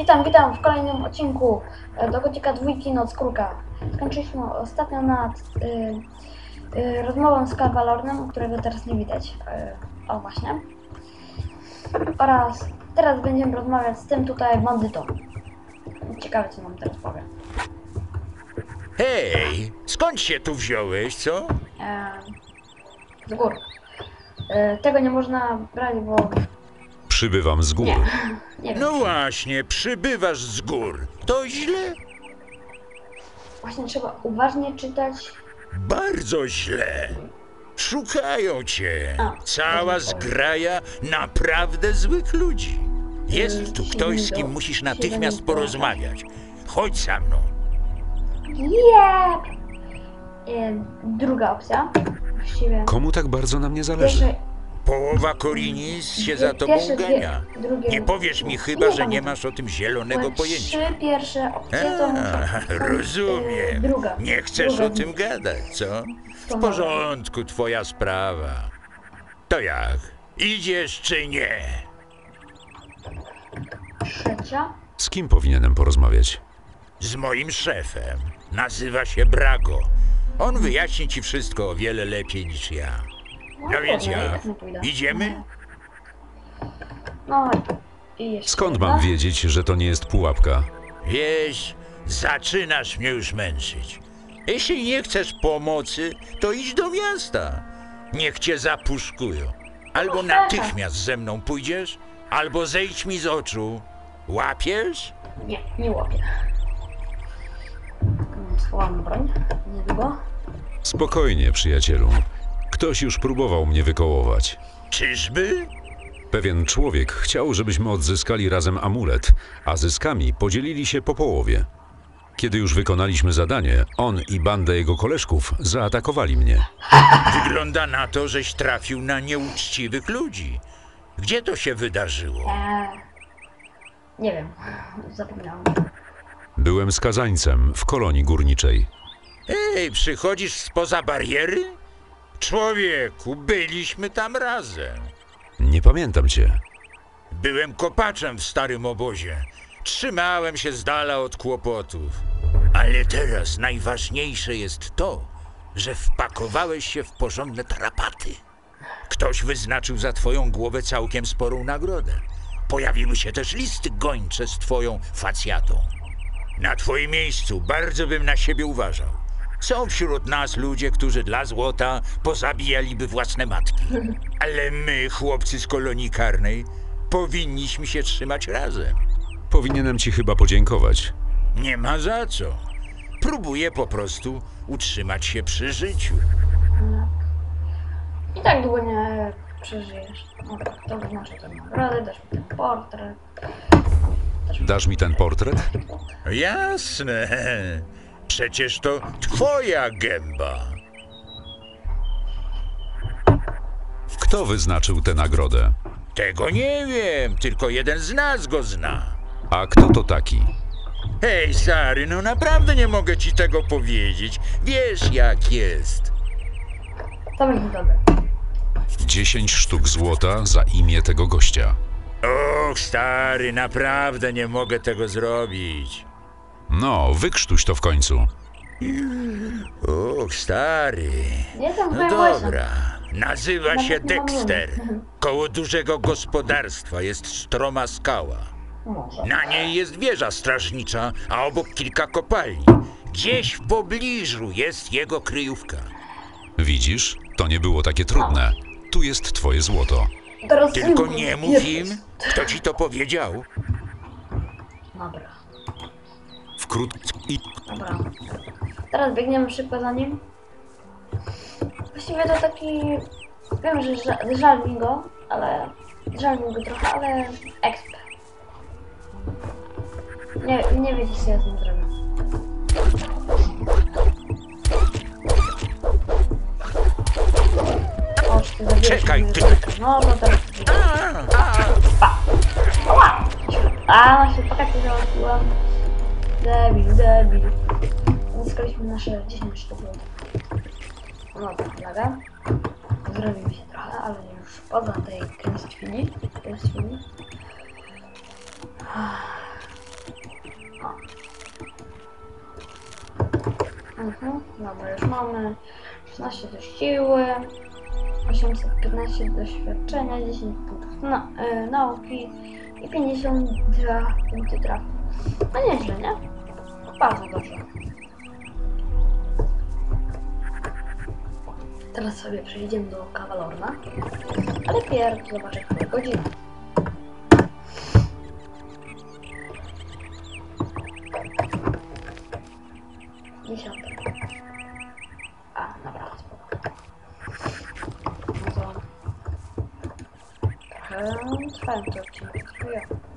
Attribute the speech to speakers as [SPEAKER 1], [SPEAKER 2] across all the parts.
[SPEAKER 1] Witam, witam w kolejnym odcinku e, do godzika dwójki Noc Kruka. Skończyliśmy ostatnio nad y, y, rozmową z Kawalornem, którego teraz nie widać. Y, o właśnie. Oraz teraz będziemy rozmawiać z tym tutaj bandytą. Ciekawe co nam teraz powie.
[SPEAKER 2] Hej, skąd się tu wziąłeś, co?
[SPEAKER 1] E, z gór. E, tego nie można brać, bo
[SPEAKER 3] Przybywam z gór.
[SPEAKER 1] nie. Nie wiem.
[SPEAKER 2] No właśnie, przybywasz z gór. To źle?
[SPEAKER 1] Właśnie trzeba uważnie czytać.
[SPEAKER 2] Bardzo źle. Szukają cię.
[SPEAKER 1] A,
[SPEAKER 2] Cała zgraja naprawdę złych ludzi. Jest tu
[SPEAKER 1] Yy,
[SPEAKER 2] ktoś, z kim musisz natychmiast porozmawiać. Chodź za mną.
[SPEAKER 1] Jep! E, druga opcja. Właściwie.
[SPEAKER 3] Komu tak bardzo na mnie zależy?
[SPEAKER 1] Pierwsze,
[SPEAKER 2] Połowa Korinis się za tobą
[SPEAKER 1] pierwsze dwie-
[SPEAKER 2] gania.
[SPEAKER 1] drugie-
[SPEAKER 2] Nie powiesz mi chyba, że nie masz o tym zielonego pojęcia.
[SPEAKER 1] Trzy pierwsze opcje to muszę.
[SPEAKER 2] Rozumiem.
[SPEAKER 1] Druga.
[SPEAKER 2] Nie chcesz
[SPEAKER 1] druga
[SPEAKER 2] o tym gadać, co? W porządku, twoja sprawa. To jak? Idziesz czy nie?
[SPEAKER 1] Trzecia.
[SPEAKER 3] Z kim powinienem porozmawiać?
[SPEAKER 2] Z moim szefem. Nazywa się Brago. On wyjaśni ci wszystko o wiele lepiej niż ja. No więc jak?
[SPEAKER 1] tak.
[SPEAKER 2] Idziemy?
[SPEAKER 1] No i jeszcze
[SPEAKER 3] Skąd
[SPEAKER 1] jedna.
[SPEAKER 3] mam wiedzieć, że to nie jest pułapka?
[SPEAKER 2] Wieś, zaczynasz mnie już męczyć. Jeśli nie chcesz pomocy, to idź do miasta. Niech cię zapuszkują. Albo
[SPEAKER 1] No,
[SPEAKER 2] natychmiast ze mną pójdziesz, albo zejdź mi z oczu. Łapiesz?
[SPEAKER 1] Nie, nie łapię. Schowam broń. Niedługo.
[SPEAKER 3] Spokojnie, przyjacielu. Ktoś już próbował mnie wykołować.
[SPEAKER 2] Czyżby?
[SPEAKER 3] Pewien człowiek chciał, żebyśmy odzyskali razem amulet, a zyskami podzielili się po połowie. Kiedy już wykonaliśmy zadanie, on i banda jego koleżków zaatakowali mnie.
[SPEAKER 2] Wygląda na to, żeś trafił na nieuczciwych ludzi. Gdzie to się wydarzyło?
[SPEAKER 1] Eee, nie wiem. Zapomniałam.
[SPEAKER 3] Byłem skazańcem w kolonii górniczej.
[SPEAKER 2] Ej, przychodzisz spoza bariery? Człowieku, byliśmy tam razem.
[SPEAKER 3] Nie pamiętam cię.
[SPEAKER 2] Byłem kopaczem w starym obozie. Trzymałem się z dala od kłopotów. Ale teraz najważniejsze jest to, że wpakowałeś się w porządne tarapaty. Ktoś wyznaczył za twoją głowę całkiem sporą nagrodę. Pojawiły się też listy gończe z twoją facjatą. Na twoim miejscu bardzo bym na siebie uważał. Są wśród nas ludzie, którzy dla złota pozabijaliby własne matki. Ale my, chłopcy z kolonii karnej, powinniśmy się trzymać razem.
[SPEAKER 3] Powinienem ci chyba podziękować.
[SPEAKER 2] Nie ma za co. Próbuję po prostu utrzymać się przy życiu.
[SPEAKER 1] I tak długo nie przeżyjesz. Dobra, to wyznaczę tę nagrodę, dasz mi ten portret. Dasz mi
[SPEAKER 3] ten portret?
[SPEAKER 2] Jasne. Przecież to twoja gęba.
[SPEAKER 3] Kto wyznaczył tę nagrodę?
[SPEAKER 2] Tego nie wiem, tylko jeden z nas go zna.
[SPEAKER 3] A kto to taki?
[SPEAKER 2] Hej, stary, no naprawdę nie mogę ci tego powiedzieć. Wiesz jak jest.
[SPEAKER 1] To będzie dobre.
[SPEAKER 3] 10 sztuk złota za imię tego gościa.
[SPEAKER 2] Och, stary, naprawdę nie mogę tego zrobić.
[SPEAKER 3] No, wykrztuś to w końcu.
[SPEAKER 2] Och, stary. No dobra. Nazywa się Dexter. Koło dużego gospodarstwa jest stroma skała.
[SPEAKER 1] Może.
[SPEAKER 2] Na niej jest wieża strażnicza, a obok kilka kopalni. Gdzieś w pobliżu jest jego kryjówka.
[SPEAKER 3] Widzisz? To nie było takie trudne. Tu jest twoje złoto.
[SPEAKER 2] Tylko nie mów im, kto ci to powiedział.
[SPEAKER 1] Dobra,
[SPEAKER 3] Wkrótce i
[SPEAKER 1] dobra. Teraz biegniemy szybko za nim. Właściwie to taki... Wiem, że ża- żal mi go, ale... Żal mi go trochę, ale... Exp. Nie, nie wiecie co ja z nim zrobię. O, ty
[SPEAKER 2] Czekaj, ty-
[SPEAKER 1] No, no teraz... A, się pakety załatwiłam. Debil, debil. Uzyskaliśmy nasze 10 sztuk. No tak, laga. Zrobimy się trochę, ale już poza tej kręstwini. Kręstwini. Mhm, dobra, już mamy 16 do siły, 815 doświadczenia, 10 punktów na, y, nauki i 52 punkty trafienia. No nieźle, nie? Bardzo dobrze. Teraz sobie przejdziemy do kawalorna, ale pierw zobaczę którą godzinę. Dziesiąta. A, dobra, spoko. No to... Trochę trwają te odcinki, trwają.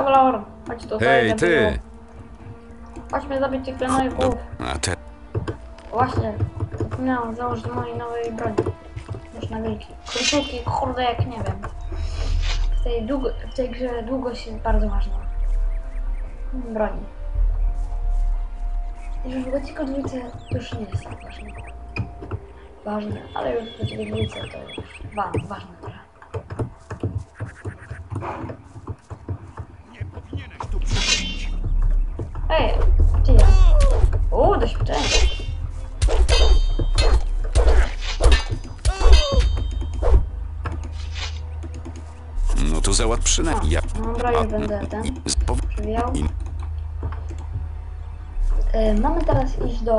[SPEAKER 1] Kawalor, chodź tutaj.
[SPEAKER 3] Hej,
[SPEAKER 1] debilu.
[SPEAKER 3] ty!
[SPEAKER 1] Chodźmy zabić tych granajków.
[SPEAKER 4] A te...
[SPEAKER 1] Właśnie, zapomniałam założyć mojej nowej broni. Już na wilki. Króciutki, kurde, jak nie wiem. W tej, długo, w tej grze długość jest bardzo ważna. Broni. Już w Gothicu dwójce to już nie jest tak ważne. Ważne, ale już w Gothicu dwójce to już wa ważne trochę. Ej, gdzie ja? O, doświadczenie.
[SPEAKER 4] No to załatw przynajmniej. Ja...
[SPEAKER 1] Dobra, już będę ten.
[SPEAKER 4] Z- pow-
[SPEAKER 1] przewijał. E, mamy teraz iść do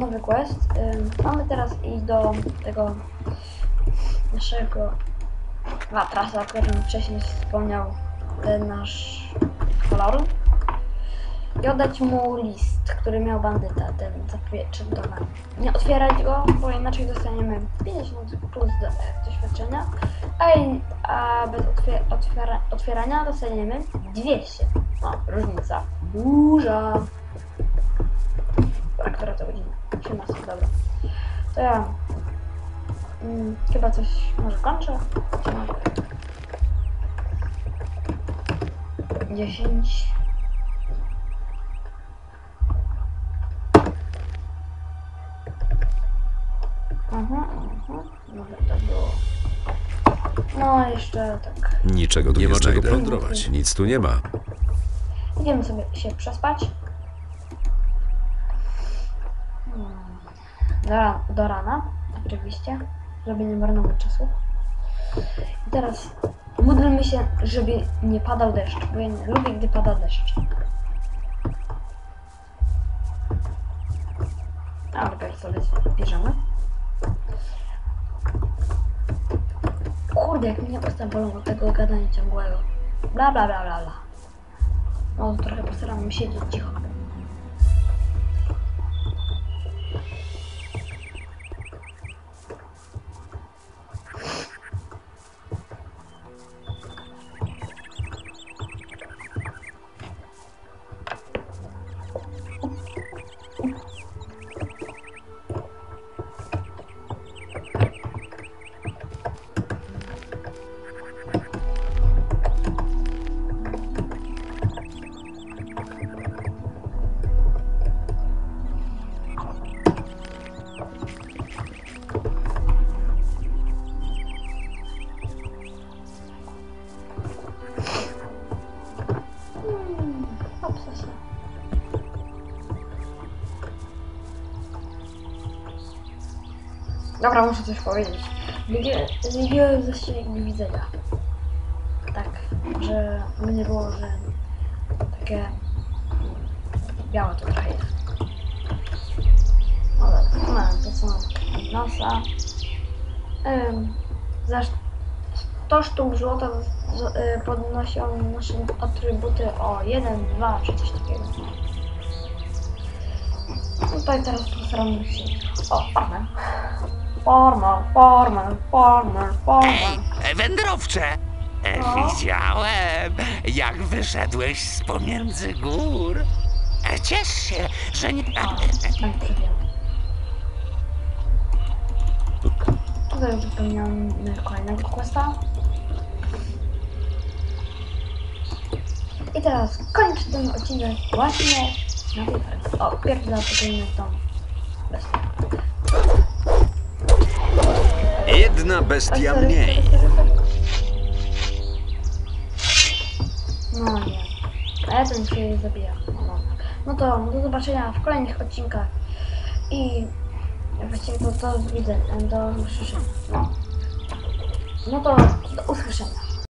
[SPEAKER 1] nowy quest. E, mamy teraz iść do tego naszego matrasa, o którym wcześniej wspomniał ten nasz kolor. I oddać mu list, który miał bandyta, ten zapieczętowany. Nie otwierać go, bo inaczej dostaniemy 50 plus do, doświadczenia, a, a bez otwier otwiera otwierania dostaniemy 200. No, różnica. Duża. A która to godzina? 18, dobra. To ja mm, chyba coś może kończę. Czy mogę? 10. No, jeszcze tak.
[SPEAKER 3] Niczego tu
[SPEAKER 5] Nie
[SPEAKER 3] nie,
[SPEAKER 5] ma czego
[SPEAKER 3] znajdę.
[SPEAKER 5] plądrować.
[SPEAKER 3] Nic tu nie ma.
[SPEAKER 1] Idziemy sobie się przespać. Hmm. Do, ra- do rana, oczywiście, żeby nie marnować czasu. I teraz módlmy się, żeby nie padał deszcz, bo ja nie lubię, gdy pada deszcz. A, najpierw sobie bierzemy. Kurde, jak mnie usta bolą tego gadania ciągłego. Bla, bla, bla, bla, bla. No, trochę postaram się siedzieć cicho. Dobra, muszę coś powiedzieć. Zmieniłem- zasięg widzenia. Tak, że mnie było, że takie białe to trochę jest. No dobra, no, to mam nosa. Ym, za 100 sztuk złota z, y, podnoszą nasze atrybuty o 1, 2 czy coś takiego. Tutaj teraz postaramy się. O, farmer. Farmer, farmer, farmer, farmer.
[SPEAKER 6] Ej, wędrowcze! E,
[SPEAKER 1] No.
[SPEAKER 6] Widziałem, jak wyszedłeś z pomiędzy gór. E, Ciesz się, że nie...
[SPEAKER 1] A, tak przewijam. Tutaj uzupełniamy kolejnego questa. I teraz kończę ten odcinek właśnie Na tej. O, pierwszy zaatakuję tą bestię.
[SPEAKER 4] Jedna bestia mniej.
[SPEAKER 1] No nie. A ja ten się zabija. No, no. no to do zobaczenia w kolejnych odcinkach. I właściwie to, to widzę. Do usłyszenia. No. no to do usłyszenia.